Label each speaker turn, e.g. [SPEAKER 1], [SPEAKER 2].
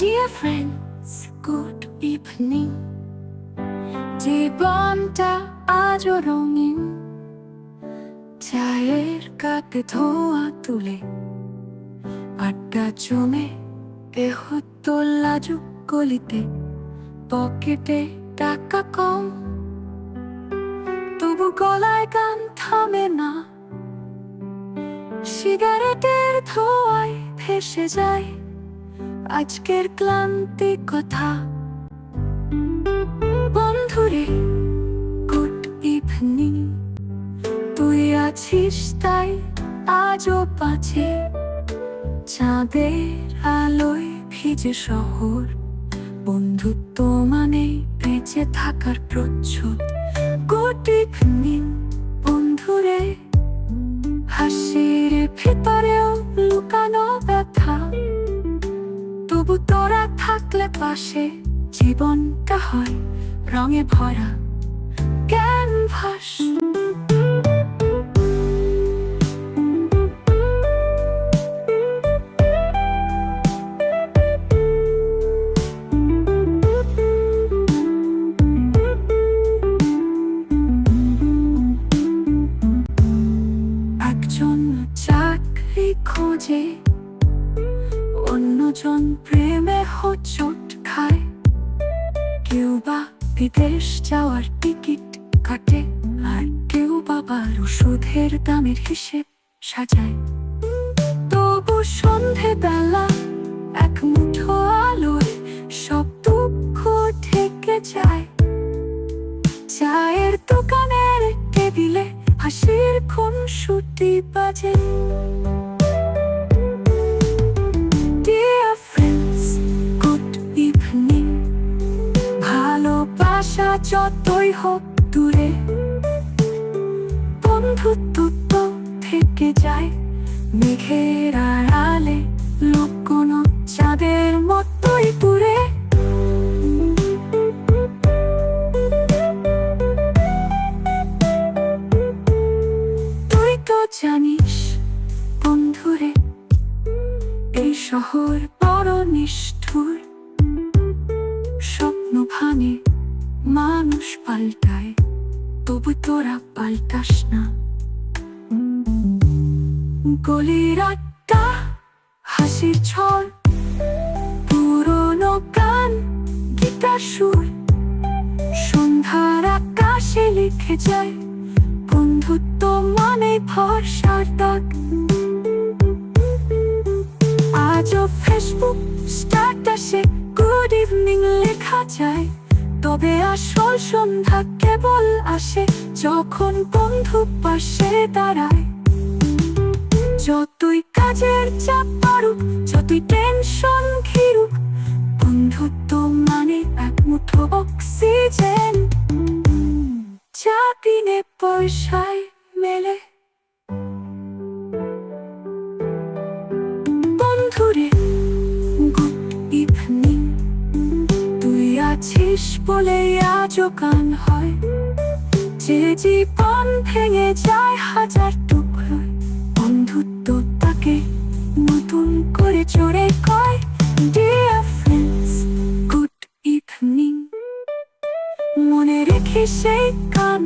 [SPEAKER 1] Dear friends, good evening. জীবনটা আজও রঙিন। চায়ের কাপে ধোয়া তুলে। আড্ডা জমে দেহ তোলা যুগ গলিতে। পকেটে টাকা কম। তবু গলায় গান থামে না। সিগারেটের ধোঁয়ায় ভেসে যায়। আজকের ক্লান্তি কথা। বন্ধুরে, গুড ইভিনিং। তুই আছিস তাই আজও বাঁচে চাঁদের আলোয় ভিজে শহর। বন্ধুত্ব মানে বেঁচে থাকার প্রচ্ছদ। Good evening. তোরা থাকলে পাশে জীবনটা হয় রঙে ভরা ক্যানভাস। একজন চাকরি খোঁজে অন্যজন প্রেমে হোঁচট খায়। কেউ বা বিদেশ যাওয়ার টিকিট কাটে আর কেউ বাবার ওষুধের দামের হিসেব সাজায়। তবু সন্ধে বেলা এক মুঠো আলোয় সব দুঃখ থেকে যায়। চায়ের দোকানের টেবিলে হাসির খুন সুটি বাজে। যতই হোক দূরে, বন্ধুত্ব থেকে যায় মেঘের আড়ালে লোক কোনো চাঁদের মতোই দূরে। তুই তো জানিস বন্ধুরে, এই শহর বড় নিষ্ঠুর পাল্টায়, তবু তোরা পাল্টাস না। গলির আড্ডা, হাসির ছড় পুরোনো গান গীতার সুর। সন্ধ্যার আকাশে লিখে যায়, বন্ধুত্ব মানে ভরসার দাগ। আজও ফেসবুক স্ট্যাটাসে গুড ইভিনিং লেখা যায়। তবে আসল সন্ধ্যা কেবল আসে যখন বন্ধু পাশে দাঁড়ায়। যতই কাজের চাপ পারুক যতই টেনশন ঘিরুক, বন্ধুত্ব মানে এক মুঠো অক্সিজেন যা দিনে পয়সায় মেলে। আছিস বলে আজও গান হয়। যে জীবন ভেঙে যায় হাজার টুকরোয় বন্ধুত্ব তাকে নতুন করে চড়ে কয় ডিয়ার ফ্রেন্ডস গুড ইভিনিং মনে রেখে সেই গান